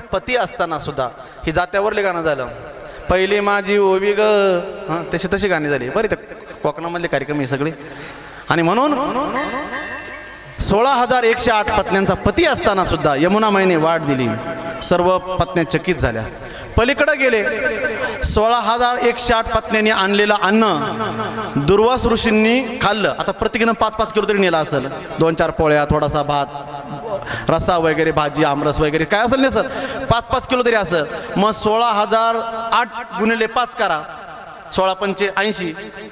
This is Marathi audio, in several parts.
पती असताना सुद्धा ही जात्यावरले गाणं झालं. पहिली माझी ओवी ग. हां तशी तशी गाणी झाली. बरे तर कोकणामधले कार्यक्रम हे सगळे. आणि म्हणून सोळा हजार एकशे आठ पत्न्यांचा पती असताना सुद्धा यमुना माईने वाट दिली. सर्व पत्न्या चकित झाल्या. पलीकडे गेले. सोळा हजार एकशे आठ पत्न्यांनी आणलेलं अन्न दुर्वास ऋषींनी खाल्लं. आता प्रत्येकीनं पाच पाच किलो तरी नेलं असेल. दोन चार पोळ्या थोडासा भात रस्सा वगैरे भाजी आमरस वगैरे. काय असेल नाही सर? पाच पाच किलो तरी असं. मग सोळा हजार आठ गुणिले पाच करा. सोळा पंचे ऐंशी.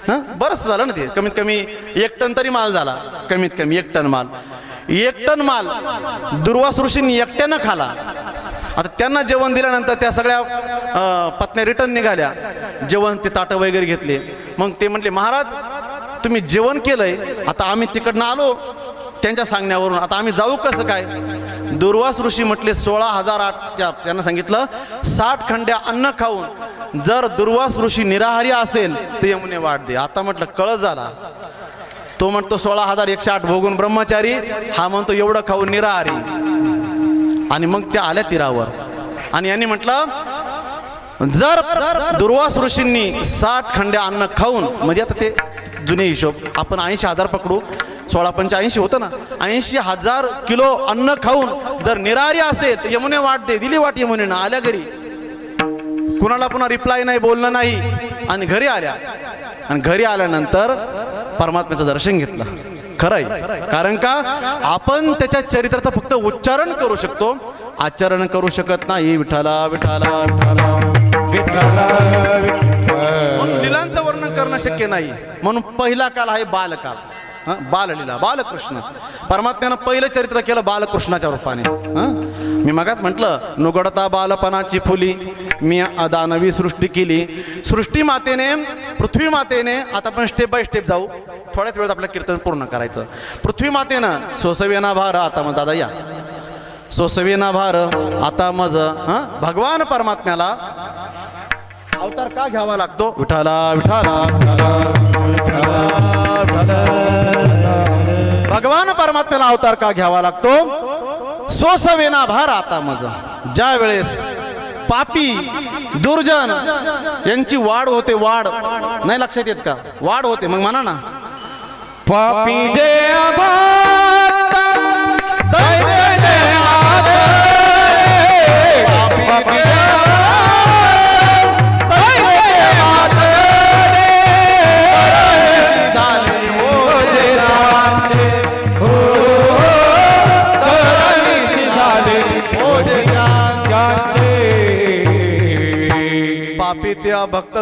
हां? बरंच झालं ना ते. कमीत कमी एक टन तरी माल झाला. कमीत कमी एक टन माल. एक टन माल दुर्वास ऋषींनी एकट्यानं खाला. आता त्यांना जेवण दिल्यानंतर त्या सगळ्या पत्न्या रिटर्न निघाल्या. जेवण ते ताटं वगैरे घेतले. मग ते म्हटले महाराज तुम्ही जेवण केलंय. आता आम्ही तिकडनं आलो. त्यांच्या सांगण्यावरून. आता आम्ही जाऊ कसं काय? दुर्वास ऋषी म्हटले सोळा हजार आठ त्या त्यांना सांगितलं साठ खंड्या अन्न खाऊन जर दुर्वास ऋषी निराहारी असेल तर यमुने वाट दे. आता म्हटलं कळत झाला. तो म्हणतो सोळा हजार एकशे आठ भोगून ब्रह्मचारी हा म्हणतो एवढं खाऊन निराहारी. आणि मग त्या आल्या तीरावर. आणि यांनी म्हटलं जर दुर्वास ऋषींनी साठ खंड्या अन्न खाऊन म्हणजे आता ते जुने हिशोब आपण ऐंशी हजार पकडू सोळा पंच्याऐंशी होतं ना ऐंशी हजार किलो अन्न खाऊन जर निरारी असेल तर यमुने वाट दे दिली वाट यमुनेनं आल्या घरी. कुणाला पुन्हा रिप्लाय नाही बोलणं नाही आणि घरी आल्या. आणि घरी आल्यानंतर परमात्म्याचं दर्शन घेतलं. खरंय कारण का? आपण त्याच्या चरित्राचं फक्त उच्चारण करू शकतो. आचरण करू शकत नाही विठाला विठाला विठाला म्हणून लीलांचं वर्णन करणं शक्य नाही. म्हणून पहिला काल आहे बालकाल. हं? बाललीला. बालकृष्ण. परमात्म्यानं पहिलं चरित्र केलं बालकृष्णाच्या रूपाने. हं? मी मगाच म्हटलं नुगडता बालपणाची फुली. मी दानवी सृष्टी केली. सृष्टी मातेने पृथ्वी मातेने आता आपण स्टेप बाय स्टेप जाऊ. थोड्याच वेळात आपलं कीर्तन पूर्ण करायचं. पृथ्वी मातेनं सोसवेना भार आता मग दादा या. सोसवेना भार आता मज. हं? भगवान परमात्म्याला अवतार का घ्यावा लागतो? विठाला विठाला. भगवान परमात्म्याला अवतार का घ्यावा लागतो? सोसवेना भार आता मज ज्या वेळेस पापी दुर्जन यांची वाढ होते वाढ. नाही लक्षात येत का? वाढ होते. मग म्हणा ना. पापी जे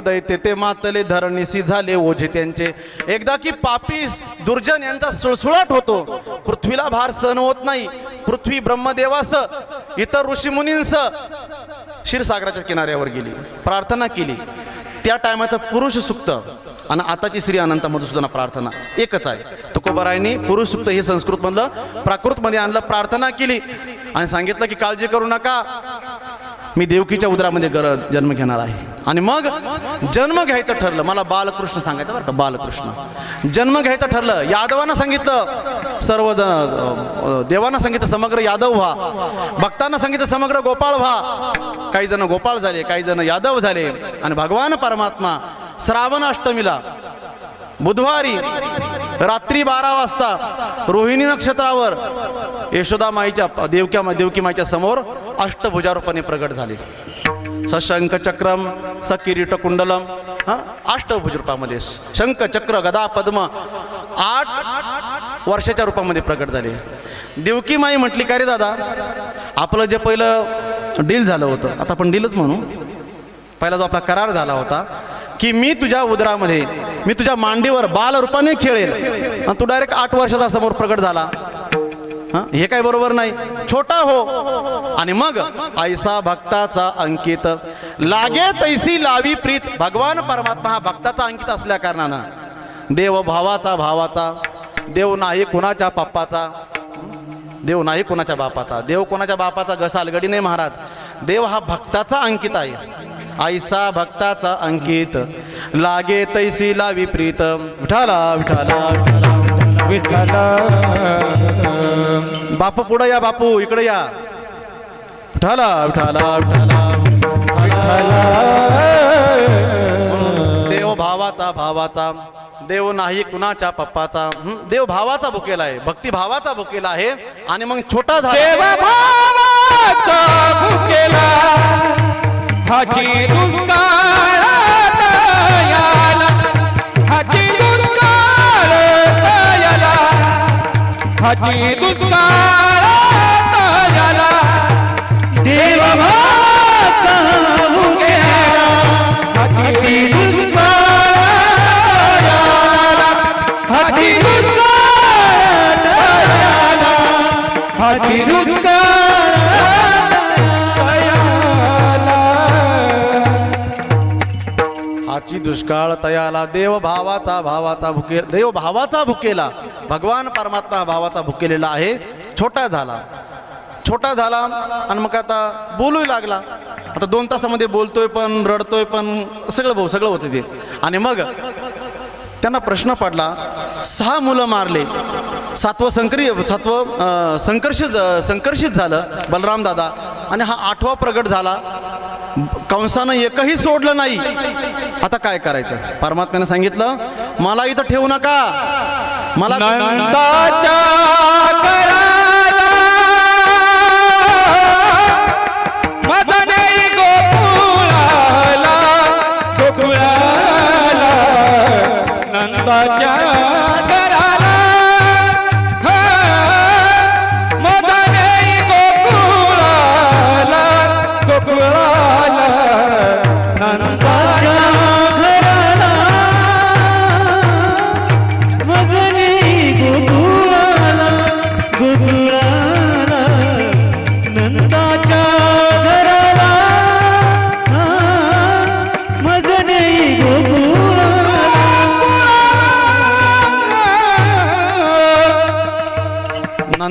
दैते ते मातले धरणीसी झाले ओझे त्यांचे. एकदा की पापी दुर्जन यांचा सुळसुळाट होतो. पृथ्वीला भार सहन होत नाही. पृथ्वी ब्रह्मदेवास इतर ऋषीमुनींस क्षीरसागराच्या किनाऱ्यावर गेली. प्रार्थना केली. त्या टायमाचं पुरुष सुक्त आणि आताची श्री अनंत मधुसूदना प्रार्थना एकच आहे. तुकोबरायांनी पुरुष सुक्त हे संस्कृतमधलं प्राकृतमध्ये आणलं प्रार्थना केली. आणि सांगितलं की काळजी करू नका. मी देवकीच्या उदरामध्ये गर जन्म घेणार आहे. आणि मग जन्म घ्यायचं ठरलं. मला बालकृष्ण सांगायचं बरं का बालकृष्ण. जन्म घ्यायचं ठरलं. यादवांना सांगितलं. सर्व देवांना सांगितलं समग्र यादव व्हा. भक्तांना सांगितलं समग्र गोपाळ व्हा. काही जण गोपाळ झाले काही जण यादव झाले. आणि भगवान परमात्मा श्रावण अष्टमीला बुधवारी रात्री बारा वाजता रोहिणी नक्षत्रावर यशोदा माईच्या देवक्या देवकी माईच्या समोर अष्टभुजारूपाने प्रगट झाले. सशंख चक्रम सकिरीट कुंडलम अष्टभुजरूपामध्ये शंख चक्र गदा पद्म आठ वर्षाच्या रूपामध्ये प्रकट झाले. देवकी माई म्हटली का रे दादा? आपलं जे पहिलं डील झालं होतं आता आपण डीलच म्हणू. पहिला जो आपला करार झाला होता की मी तुझ्या उदरामध्ये मी तुझ्या मांडीवर बालरूपाने खेळेल. आणि तू डायरेक्ट आठ वर्षाचा समोर प्रकट झाला. हे? काय बरोबर नाही. छोटा हो. आणि मग ऐसा भक्ताचा अंकित. लागे तैसी लावी प्रीत. भगवान परमात्मा हा भक्ताचा अंकित असल्या कारणानं. देव भावाचा भावाचा. देव नाही कुणाच्या पप्पाचा. देव नाही कुणाच्या बापाचा. देव कोणाच्या बापाचा घसा नाही महाराज. देव हा भक्ताचा अंकित आहे. ऐसा भक्ताचा अंकित. लागे तैसी लावी प्रीत. विठाला विठाला विठाला बापू पुढं या बापू. इकडे या. विठाला विठाला विठाला देव भावाचा भावाचा. देव नाही कुणाच्या पप्पाचा. देव भावाचा भुकेला आहे. भक्ती भावाचा भुकेला आहे. आणि मग छोटा झाला. हाची दुष्काळ झाला देव भावाचा भुकेला हाची की दुष्काळ तयाला देव भावाचा भावाचा भुके देव भावाचा भुकेला भगवान परमात्मा भावाचा भुकेलेला आहे. छोटा झाला. छोटा झाला आणि मग आता बोलूही लागला. आता दोन तासामध्ये बोलतोय पण रडतोय पण सगळं भाऊ सगळं होतं ते. आणि मग त्यांना प्रश्न पडला सहा मुलं मारले. सातवं संकरी सातवं संकर्षित संकर्षित झालं बलराम दादा. आणि हा आठवा प्रगट झाला. कंसानं एकही सोडलं नाही. आता काय करायचं? परमात्म्याने सांगितलं मला इथं ठेवू नका. मला नंदाच्या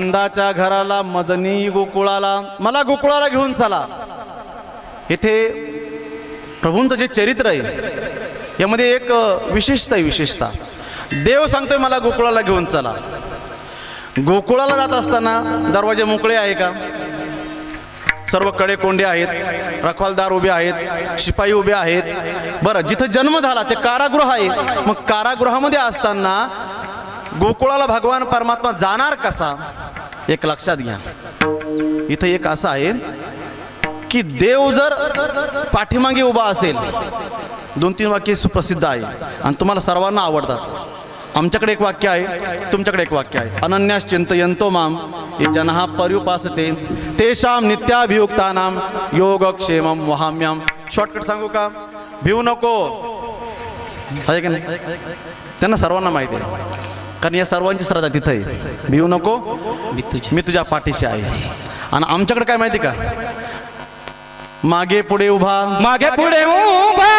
नंदाच्या घराला मजनी गोकुळाला मला गोकुळाला घेऊन चला. इथे प्रभूंचं जे चरित्र आहे यामध्ये एक विशेषता आहे विशेषता. देव सांगतोय मला गोकुळाला घेऊन चला. गोकुळाला जात असताना दरवाजे मोकळे आहे का? सर्वकडे कोंडे आहेत रखवालदार उभे आहेत शिपाई उभे आहेत. बरं जिथं जन्म झाला ते कारागृह आहे. मग कारागृहामध्ये असताना गोकुळाला भगवान परमात्मा जाणार कसा? एक लक्षात घ्या. इथं एक असं आहे की देव जर पाठीमागे उभा असेल दोन तीन वाक्य सुप्रसिद्ध आहे आणि तुम्हाला सर्वांना आवडतात. आमच्याकडे एक वाक्य आहे तुमच्याकडे एक वाक्य आहे. अनन्यास चिंतयंतो माम ये जनहा पर्युपासते तेषाम नित्याभियुक्तानाम योगक्षेमम वहाम्याम शॉर्टकट सांगू का? भिवू नको. आहे की नाही त्यांना सर्वांना माहिती आहे. कारण या सर्वांची श्रद्धा तिथं आहे. भिवू नको? मी तुझ्या पाठीशी आहे. आणि आमच्याकडे काय माहिती का? मागे पुढे उभा. मागे पुढे उभा.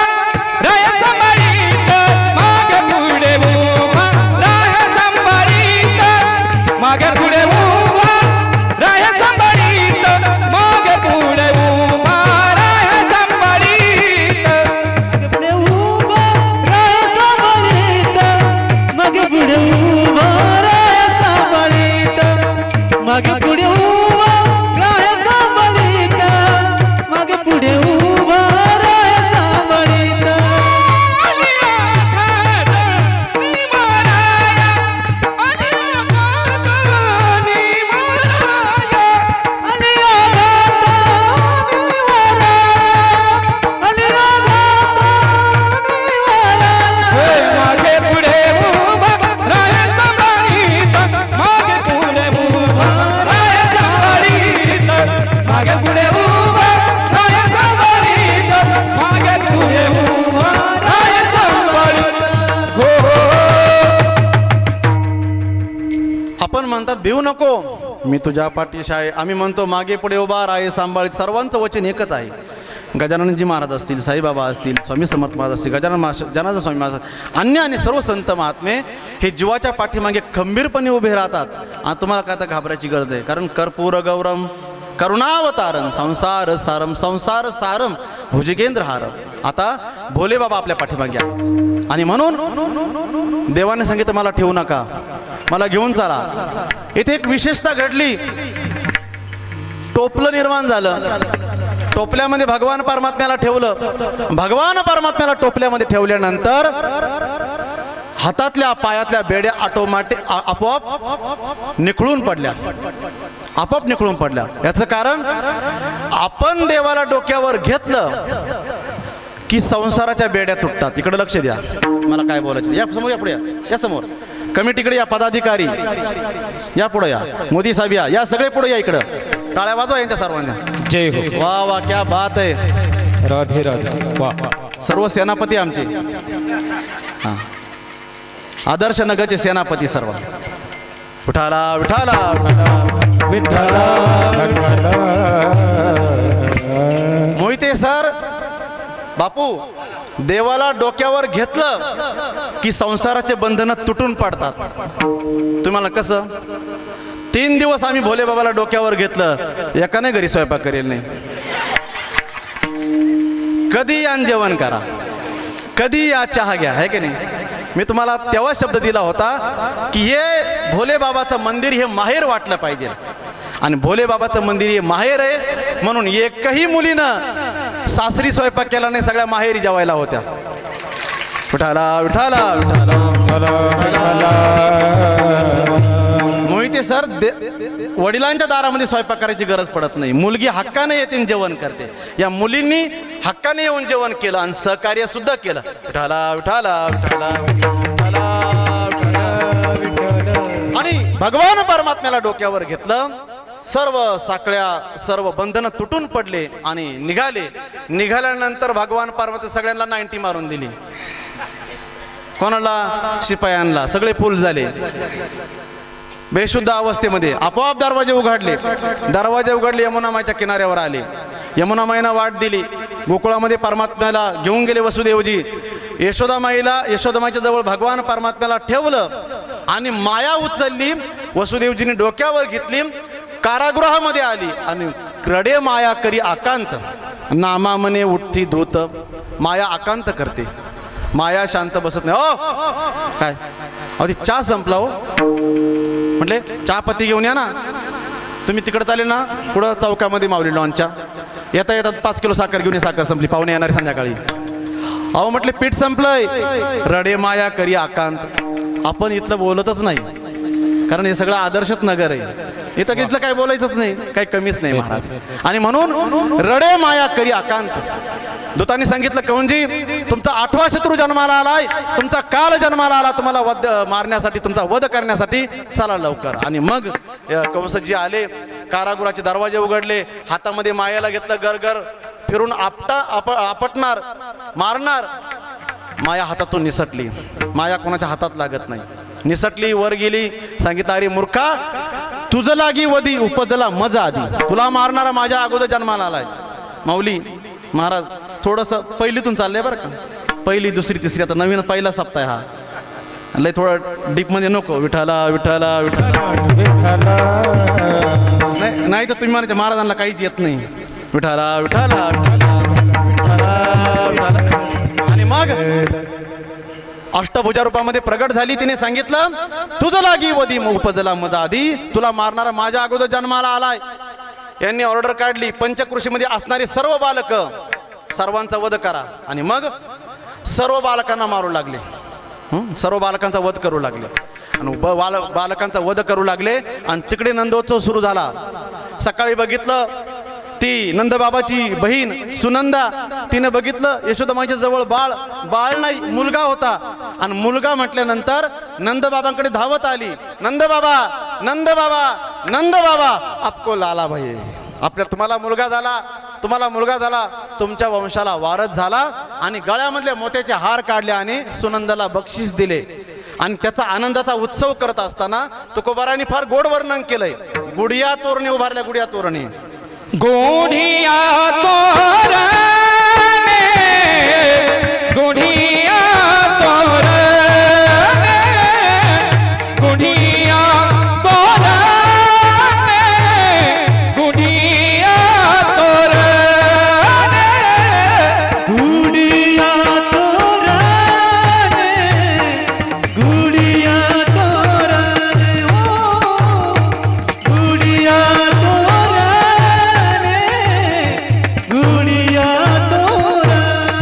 आपण म्हणतात भिवू नको. मी तुझ्या पाठीशी आहे. आम्ही म्हणतो मागे पुढे उभा राहे सांभाळीत सर्वांचं वचन एकच आहे. गजाननजी महाराज असतील साईबाबा असतील स्वामी समर्थ महाराज असतील गजानन महाराज जनार्दन स्वामी महाराज अन्य आणि सर्व संत महात्मे हे जीवाच्या पाठीमागे खंबीरपणे उभे राहतात. आणि तुम्हाला काय तर घाबरायची गरज आहे? कारण कर्पूर गौरम करुणावतारम संसार सारम संसार सारम भुजगेंद्र हारम. आता भोले बाबा आपल्या पाठीमागे आहेत. आणि म्हणून देवाने सांगितलं मला ठेवू नका. मला घेऊन चला. इथे एक विशेषता घडली. टोपलं निर्माण झालं. टोपल्यामध्ये भगवान परमात्म्याला ठेवलं. भगवान परमात्म्याला टोपल्यामध्ये ठेवल्यानंतर हातातल्या पायातल्या बेड्या ऑटोमॅटिक आपोआप निखळून पडल्या. आपोआप निखळून पडल्या. याचं कारण आपण देवाला डोक्यावर घेतलं की संसाराच्या बेड्या तुटतात. इकडे लक्ष द्या. मला काय बोलायचं या समोर या पुढे या. या समोर. कमिटीकडे या पदाधिकारी. या पुढे या. मोदी साहेब या. या सगळे पुढे या इकडं. टाळ्या वाजवा यांच्या सर्वांना. जय हो. वा वा क्या बात आहे. राधे राधे. वा. सर्व सेनापती आमचे. हां. आदर्श नगरचे सेनापती सर्व. विठाला विठाला विठाला. मोहिते सर. बापू देवाला डोक्यावर घेतलं की संसाराचे बंधनं तुटून पडतात. तुम्हाला कसं? तीन दिवस आम्ही भोले बाबाला डोक्यावर घेतलं एकाने घरी स्वयंपाक करेल नाही. कधी या जेवण करा? कधी या चहा घ्या आहे की नाही? मी तुम्हाला तेव्हा शब्द दिला होता की हे भोले बाबाचं मंदिर हे माहेर वाटलं पाहिजे. आणि भोले बाबाचं मंदिर हे माहेर आहे म्हणून एकही मुलीनं सासरी स्वयंपाक केला नाही सगळ्या माहेरी जेवायला होत्या. विठाला विठाला विठाला मोहिते सर दे- वडिलांच्या दारामध्ये स्वयंपाक करायची गरज पडत नाही. मुलगी हक्काने येते जेवण करते. या मुलींनी हक्काने येऊन जेवण केलं आणि सहकार्य सुद्धा केलं. विठाला, विठाला, विठाला. आणि भगवान परमात्म्याला डोक्यावर घेतलं. सर्व साखळ्या सर्व बंधनं तुटून पडले आणि निघाले. निघाल्यानंतर भगवान पार्वती सगळ्यांना नाईन्टी मारून दिली. कोणाला? शिपायांना. सगळे फुल झाले. बेशुद्ध अवस्थेमध्ये आपोआप दरवाजे उघडले. दरवाजे उघडले यमुनामाईच्या किनाऱ्यावर आले. यमुनामाईना वाट दिली. गोकुळामध्ये परमात्म्याला घेऊन गेले वसुदेवजी. यशोदामाईला यशोदामाईच्या जवळ भगवान परमात्म्याला ठेवलं आणि माया उचलली. वसुदेवजीने डोक्यावर घेतली. कारागृहामध्ये आली आणि क्रडे माया करी आकांत नामा मने उठ्ठी धूत माया आकांत करते. माया शांत बसत नाही. ओ! काय? अहो ती चहा संपला हो. म्हटले चहापत्ती घेऊन या ना. तुम्ही तिकडे चालेल ना? पुढं चौकामध्ये मावली लॉनच्या. येता येतात पाच किलो साखर घेऊन ये साखर संपली. पाहुणे येणारी संध्याकाळी. अहो म्हटले पीठ संपलंय. रडे माया करी आकांत. आपण इथलं बोलतच नाही. कारण हे सगळं आदर्शच नगर आहे. इथं इथलं काय बोलायचंच नाही काही कमीच नाही महाराज. आणि म्हणून रडे माया करी आकांत. दूतांनी सांगितलं कौनजी तुमचा आठवा शत्रू जन्माला आलाय तुमचा काल जन्माला आला तुम्हाला वध मारण्यासाठी तुमचा वध करण्यासाठी चला लवकर. आणि मग कंसजी आले कारागुराचे दरवाजे उघडले हातामध्ये मायाला घेतलं गरगर फिरून आपटा आप आपटणार मारणार माया हातातून निसटली. माया कोणाच्या हातात लागत नाही. निसटली वर गेली सांगितलं अरे मूर्खा तुझं लागी वधी उपजला मजा आधी. तुला मारणारा माझ्या अगोदर जन्माला आलाय. माऊली महाराज थोडंसं पहिलीतून चाललंय बरं का. पहिली दुसरी तिसरी आता नवीन पहिला सप्ताह हा. लय थोडं डीपमध्ये नको. विठाला विठाला विठाला नाही नाही तर तुम्ही म्हणायचे महाराजांना काहीच येत नाही. विठाला विठाला विठाला, विठाला. आणि मग? अष्टभुजा रूपामध्ये प्रगट झाली तिने सांगितलं तुझं लागी वदी उपजला मजा आधी. तुला मारणारा माझ्या अगोदर जन्माला आलाय. यांनी ऑर्डर काढली पंचकृषीमध्ये असणारी सर्व बालक सर्वांचा वध करा. आणि मग सर्व बालकांना मारू लागले. सर्व बालकांचा वध करू लागले. आणि बाल बालकांचा वध करू लागले. आणि तिकडे नंदोत्सव सुरू झाला. सकाळी बघितलं ती नंदबाबाची बहीण सुनंदा तिने बघितलं यशोदमाईच्या जवळ बाळ बाळ नाही मुलगा होता. आणि मुलगा म्हटल्यानंतर नंदबाबांकडे धावत आली. नंदबाबा नंदबाबा नंदबाबा आपको लाला भाई. आपल्या तुम्हाला मुलगा झाला तुम्हाला मुलगा झाला तुमच्या वंशाला वारस झाला आणि गळ्यामधले मोत्याचे हार काढले आणि सुनंदाला बक्षीस दिले. आणि त्याचा आनंदाचा उत्सव करत असताना तुकोबारांनी फार गोड वर्णन केलंय. गुडिया तोरणे उभारल्या गुडिया तोरणे. গড়িয়া তোরা